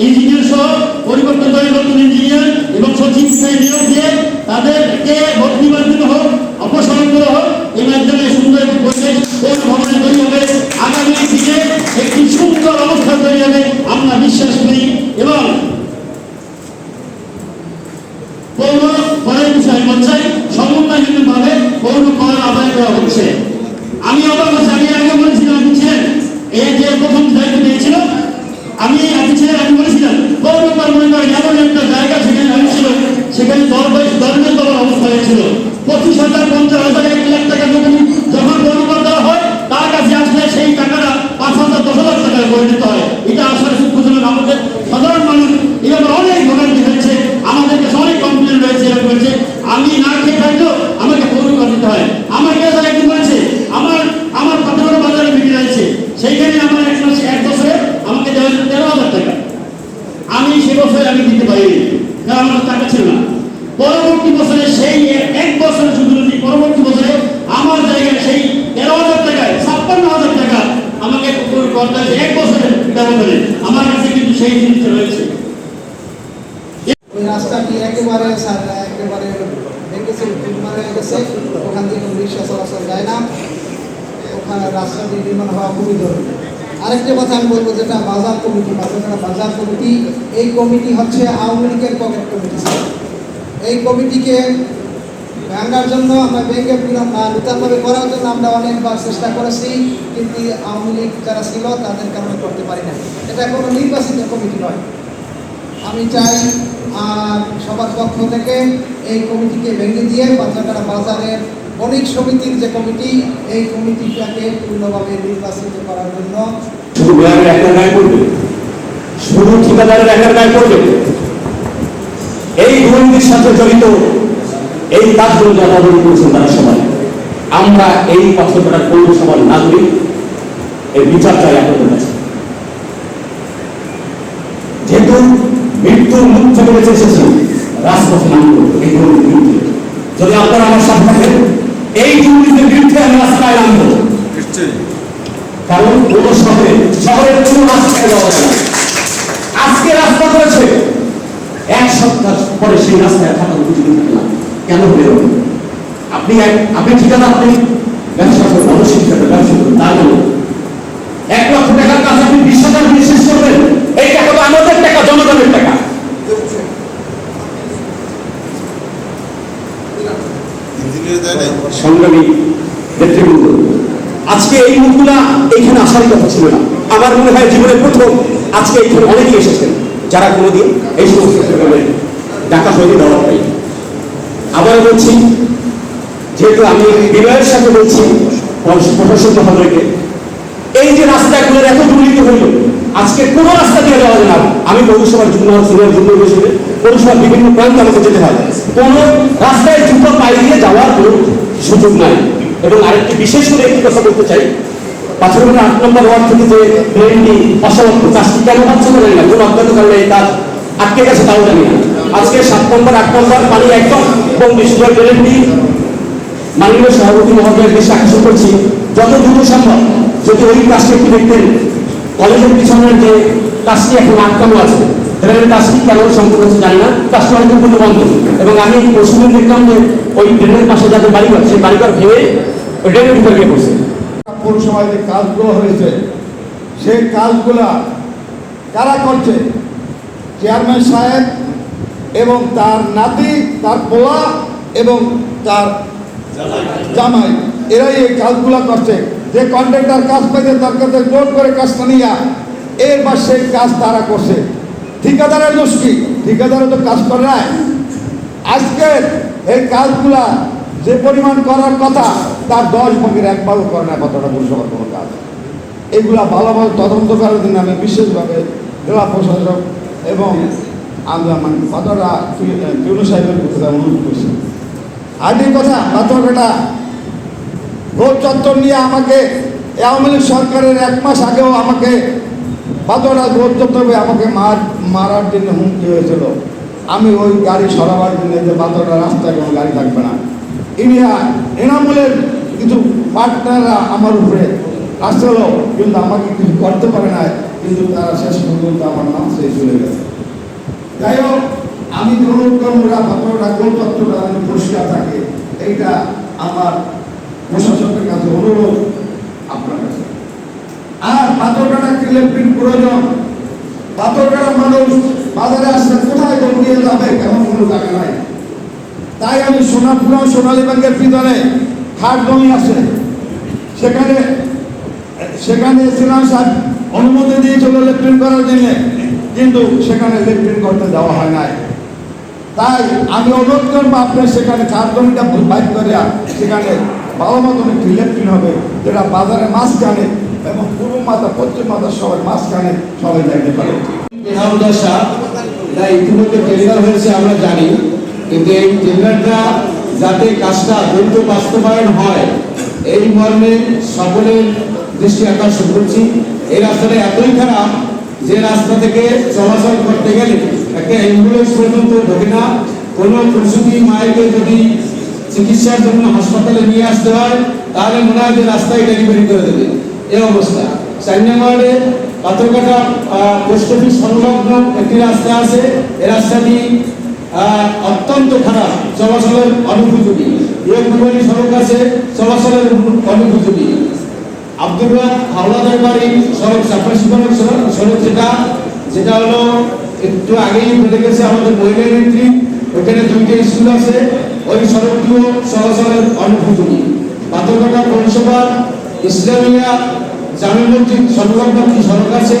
İlk অবস্থা হয়েছিল। পঁচিশ হাজার পঞ্চাশ হাজার এক লাখ টাকা যখন যখন পৌর কর দেওয়া হয় তার কাছে আসলে সেই টাকাটা পাঁচ হাজার দশ হাজার টাকায় পরিণত হয় এটা আসলে সুখজনক আমাদের সাধারণ মানুষ এভাবে অনেক ভোগান্তি হয়েছে আমাদের কাছে অনেক কমপ্লেন রয়েছে এরকম হয়েছে আমি না খেয়ে থাকলেও আমাকে পৌর কর দিতে হয় আমাকে যারা একদিন বলেছে আমার আমার পাথর বাজারে বিক্রি রয়েছে সেইখানে আমার এক মাসে এক বছরে আমাকে দেওয়া হয়েছে তেরো হাজার টাকা আমি সে বছরে আমি দিতে পারিনি কারণ আমার টাকা ছিল না পরবর্তী বছরে সেই এক বছরে শুধু যদি পরবর্তী বছরে আমার জায়গায় সেই তেরো হাজার টাকায় ছাপ্পান্ন হাজার টাকা আমাকে করতে হয়েছে এক বছরের ব্যবধানে আমার কাছে কিন্তু সেই জিনিসটা রয়েছে ওই রাস্তাটি একেবারে স্যার একেবারে ভেঙেছে নির্মাণ হয়ে গেছে ওখান থেকে কোনো রিক্সা চলাচল যায় না ওখানে রাস্তাটি নির্মাণ হওয়া খুবই জরুরি। আরেকটা কথা আমি বলব যেটা বাজার কমিটি বাজার বাজার কমিটি, এই কমিটি হচ্ছে আওয়ামী লীগের পকেট কমিটি। এই কমিটিকে ভাঙার জন্য আমরা ব্যাংকে নূতনভাবে করার জন্য আমরা অনেকবার চেষ্টা করেছি, কিন্তু আওয়ামী লীগ যারা ছিল তাদের কারণে করতে পারি না এটা কোনো নির্বাচিত কমিটি নয়। আমি চাই সবার পক্ষ থেকে এই কমিটিকে ভেঙে দিয়ে বাচ্চাটারা বাজারের বণিক সমিতির যে কমিটি, এই কমিটিটাকে পূর্ণভাবে নির্বাচিত করার জন্য শুধু শুধু ঠিকাদারের একটা গায়ে পড়বে এই দুর্নীতির সাথে জড়িত, এই কাজগুলো যারা করেছেন তারা সবাই, আমরা এই পাথরঘাটার পৌরসভার নাগরিক, এই বিচার চাই আপনাদের কাছে। যেহেতু মৃত্যুর মুখ থেকে বেঁচে এসেছি, রাজপথে নামব এই দুর্নীতির বিরুদ্ধে। যদি আপনারা আমার সাথে থাকেন এই দুর্নীতির বিরুদ্ধে আমি রাস্তায় নামবো। কারণ কোনো শহরে শহরের কোনো রাস্তায় যাওয়া যায় আজকে রাস্তা করেছে। এক সপ্তাহ পরে সেই রাস্তায় থাকার উপযোগী থাকে না। কেন বেরোবে আপনি এক- আপনি ঠিকাদার আপনি ব্যবসা করবেন অবশ্যই ঠিকাদার ব্যবসা করবেন তার জন্য এক লক্ষ টাকার কাজ আপনি বিশ হাজার শেষ করবেন। এই টাকা তো আমাদের টাকা জনগণের টাকা ইঞ্জিনিয়ার দেয় নাই সংগ্রামী নেতৃবৃন্দ। আজকে এই মুখগুলা এইখানে আসারই কথা ছিল না। আমার মনে হয় জীবনের প্রথম আজকে এইখানে অনেকেই এসেছেন, যারা কোনোদিন এই সমস্ত ডাকা হয়নি দেওয়া পাই আবার বলছি, যেহেতু আমি বিনয়ের সাথে বলছি প্রশ- প্রশাসন মহোদয়কে, এই যে রাস্তাগুলোর এত দুর্নীতি হইল, আজকে কোন রাস্তা দিয়ে যাওয়া যায় না। আমি পৌরসভার যুগ্ম সিনিয়র যুগ্ম হিসেবে পৌরসভার বিভিন্ন প্রান্তে আমাকে যেতে হয়। কোন রাস্তায় জুতো পায়ে দিয়ে যাওয়ার কোনো সুযোগ নাই। এবং আরেকটি বিশেষ করে একটি কথা বলতে চাই। পাথরঘাটা আট নম্বর ওয়ার্ড থেকে যে ড্রেনটি অসমাপ্ত কাজটি কেন হচ্ছে না? জানি কোন অজ্ঞাত কারণে এই কাজ আটকে গেছে তাও জানি না। আজকে সাত নম্বর, আট নম্বর পানি একদম বন্দি শুধু ড্রেনটি মাননীয় সভাপতি মহোদয়ের দেশে করছি। যত দ্রুত সম্ভব যদি ওই কাজটি একটু দেখতেন। কলেজের পিছনের যে কাজটি এখন আটকানো আছে ড্রেনের কাজটি কেন সম্পূর্ণ হচ্ছে জানি না বন্ধ এবং আমি পশ্চিমে দেখলাম যে ওই ড্রেনের পাশে যাদের বাড়িঘর, সেই বাড়িঘর ওই ড্রেনের ভিতরে গিয়ে পড়ছে। পৌরসভায় যে কাজগুলো হয়েছে, সেই কাজগুলা কারা করছে? চেয়ারম্যান সাহেব এবং তার নাতি, তার পোলা এবং তার জামাই, এরাই এই কাজগুলা করছে। যে কন্ট্রাক্টর কাজ পাইছে, তার কাছে জোর করে কাজটা নিয়ে এর বা সেই কাজ তারা করছে। ঠিকাদারের দোষ কি ঠিকাদারও তো কাজ করে নাই। আজকে এই কাজগুলা যে পরিমাণ করার কথা, তার দশ ভাগের এক করে না কতটা পরিষেবার কোনো কাজ। এগুলা ভালোভাবে তদন্ত করার জন্য আমি বিশেষভাবে জেলা প্রশাসক এবং মানে কতটা টিউনু সাহেবের কথা অনুরোধ করছি। আরেকটি কথা পাথরঘাটা গোল চত্বর নিয়ে আমাকে আওয়ামী লীগ সরকারের এক মাস আগেও আমাকে পাথরঘাটা গোল চত্বরে আমাকে মার, মারার জন্য হুমকি হয়েছিল। আমি ওই গাড়ি সরাবার জন্য যে পাথরঘাটা রাস্তায় কোনো গাড়ি থাকবে না। ইনিয়া এনামূলের কিছু পার্টনাররা আমার উপরে আসছিল, কিন্তু আমাকে কিছু করতে পারে না কিন্তু তারা শেষ পর্যন্ত আমার নাম সেই চলে গেছে। যাই হোক, আমি অনুরোধ করব পাত্রটা গোল পাত্রটা পরিষ্কার থাকে, এইটা আমার প্রশাসকের কাছে অনুরোধ আপনার কাছে। আর পাথরকাটা ক্লিপিং প্রয়োজন। পাথরকাটা মানুষ বাজারে আসলে কোথায় কোন নিয়ে যাবে? কেমন কোনো জায়গা নাই। তাই আমি সোনাপুর সোনালী ব্যাংকের ভিতরে খাট জমি আছে। সেখানে সেখানে সিনাম সাহেব অনুমতি দিয়েছিল লেফটেন করার জন্য। কিন্তু সেখানে লেফটেন করতে দেওয়া হয় নাই। তাই আমি অনুরোধ করব আপনার সেখানে খাট জমিটা বাইক করে সেখানে ভালো মতন একটি লেফটেন হবে, যেটা বাজারে মাছ মাঝখানে এবং পূর্ব মাথা পশ্চিম মাথা সবাই মাঝখানে সবাই দেখতে পারে। দশা। ইতিমধ্যে টেন্ডার হয়েছে, আমরা জানি। কিন্তু এই টেন্ডারটা যাতে কাজটা দ্রুত বাস্তবায়ন হয়, এই মর্মে সকলের দৃষ্টি আকর্ষণ করছি। এই রাস্তাটা এতই খারাপ যে রাস্তা থেকে চলাচল করতে গেলে একটা অ্যাম্বুলেন্স পর্যন্ত ঢোকে না। কোনো প্রসূতি মায়েকে যদি চিকিৎসার জন্য হাসপাতালে নিয়ে আসতে হয়, তাহলে মনে হয় যে রাস্তায় ডেলিভারি করে দেবে। এই অবস্থা। চার নম্বরে পাথরঘাটা পোস্ট অফিস সংলগ্ন একটি রাস্তা আছে। এই রাস্তাটি অত্যন্ত খারাপ, চলাচলের অনুপযোগী ইয়কুবাড়ি সড়ক আছে, চলাচলের অনু- অনুপযোগী আব্দুল হাওলাদার বাড়ি সড়ক চাপাশি সড়ক যেটা যেটা হলো একটু আগেই বেড়ে গেছে আমাদের মহিলা নেত্রী। ওখানে দুইটা স্কুল আছে। ওই সড়কটিও চলাচলের অনুপযোগী পাথরঘাটা পৌরসভা ইসলামিয়া জামে মসজিদ সংলগ্ন একটি সড়ক আছে?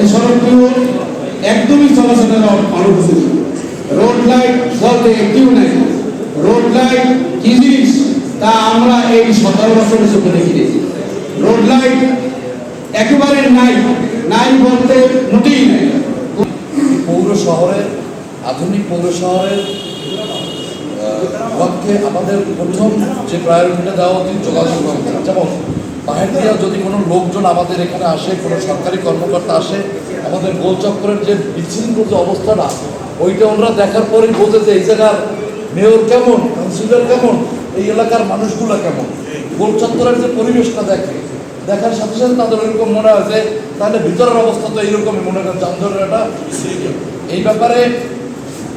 এই সড়কটিও একদমই চলাচলের অ- অনুপযোগী রোড লাইট বলতে একটিও নাই। রোড লাইট কি জিনিস? তা আমরা এই সতেরো বছরের চোখে দেখি রোড লাইট একেবারে নাই। নাই বলতে মোটেই নাই। পৌর শহরের আধুনিক পৌর শহরের পক্ষে আমাদের প্রথম যে প্রায়োরিটিটা দেওয়া উচিত যোগাযোগ যেমন বাহির দিয়ে যদি কোনো লোকজন আমাদের এখানে আসে, কোনো সরকারি কর্মকর্তা আসে, আমাদের গোলচক্করের যে বিচ্ছিন্ন যে অবস্থাটা, ওইটা ওনারা দেখার পরেই বোঝে যে এই জায়গার মেয়র কেমন, কাউন্সিলর কেমন, এই এলাকার মানুষগুলো কেমন? গোলচত্বরের যে পরিবেশটা দেখে, দেখার সাথে সাথে তাদের এরকম মনে হয় যে, তাহলে ভিতরের অবস্থা তো এইরকমই, মনে হয় যানজটের এই ব্যাপারে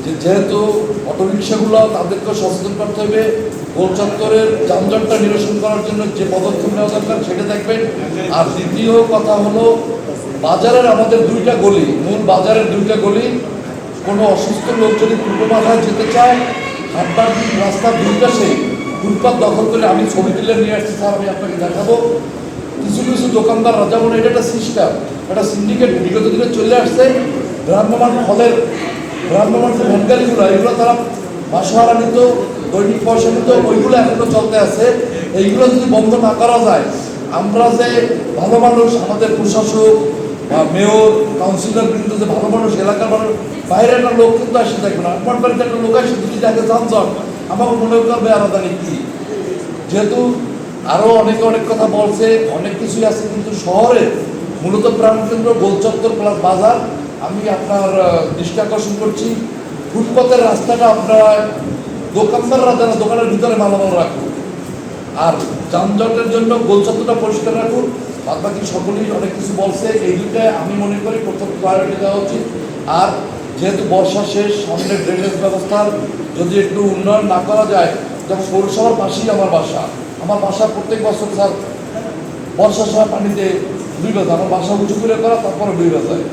যে যেহেতু অটোরিক্সাগুলো তাদেরকে সচেতন করতে হবে, গোল চত্বরের যানজটটা নিরসন করার জন্য যে পদক্ষেপ নেওয়া দরকার সেটা দেখবেন। আর দ্বিতীয় কথা হলো, বাজারের আমাদের দুইটা গলি, মূল বাজারের দুইটা গলি, কোনো অসুস্থ লোক যদি পূর্ব মাথায় যেতে চায়, হাটবার রাস্তার দুই পাশে, ফুটপাত দখল করে আমি ছবি তুলে নিয়ে আসছি, স্যার আমি আপনাকে দেখাবো। কিছু কিছু দোকানদাররা যেমন এটা একটা সিস্টেম, একটা সিন্ডিকেট বিগত দিনে চলে আসছে। ভ্রাম্যমান ফলের ভ্রাম্যমান যে ভ্যানগাড়িগুলো এগুলো তারা মাসহারা নিত, দৈনিক পয়সা নিত, ওইগুলো এখনও চলতে আছে। এইগুলো যদি বন্ধ না করা যায়, আমরা যে ভালো মানুষ, আমাদের প্রশাসক বা মেয়র, কাউন্সিলর কিন্তু যে ভালো মানুষ, এলাকার মানুষ, বাইরের একটা লোক কিন্তু আসে থাকবে না, আমার বাড়িতে একটা লোক আসে যদি তাকে যানজট আমাকে মনে করবে আলাদা কি? যেহেতু আরও অনেকে অনেক কথা বলছে, অনেক কিছুই আছে কিন্তু শহরে মূলত প্রাণকেন্দ্র গোলচত্বর প্লাস বাজার আমি আপনার দৃষ্টি আকর্ষণ করছি। ফুটপাতের রাস্তাটা আপনারা দোকানদাররা যারা দোকানের ভিতরে ভালো রাখুন। আর যানজটের জন্য গোলচত্বরটা পরিষ্কার রাখুন। বাদ বাকি সকলেই অনেক কিছু বলছে। এই দুটাই আমি মনে করি প্রথম প্রায়োরিটি দেওয়া উচিত। আর যেহেতু বর্ষা শেষ সামনে ড্রেনেজ ব্যবস্থার যদি একটু উন্নয়ন না করা যায়, যেমন পৌরসভার পাশেই আমার বাসা। আমার বাসা প্রত্যেক বছর স্যার বর্ষার সময় পানিতে ডুবে যায় আমার বাসা উঁচু করে করা, তারপরে ডুবে যায়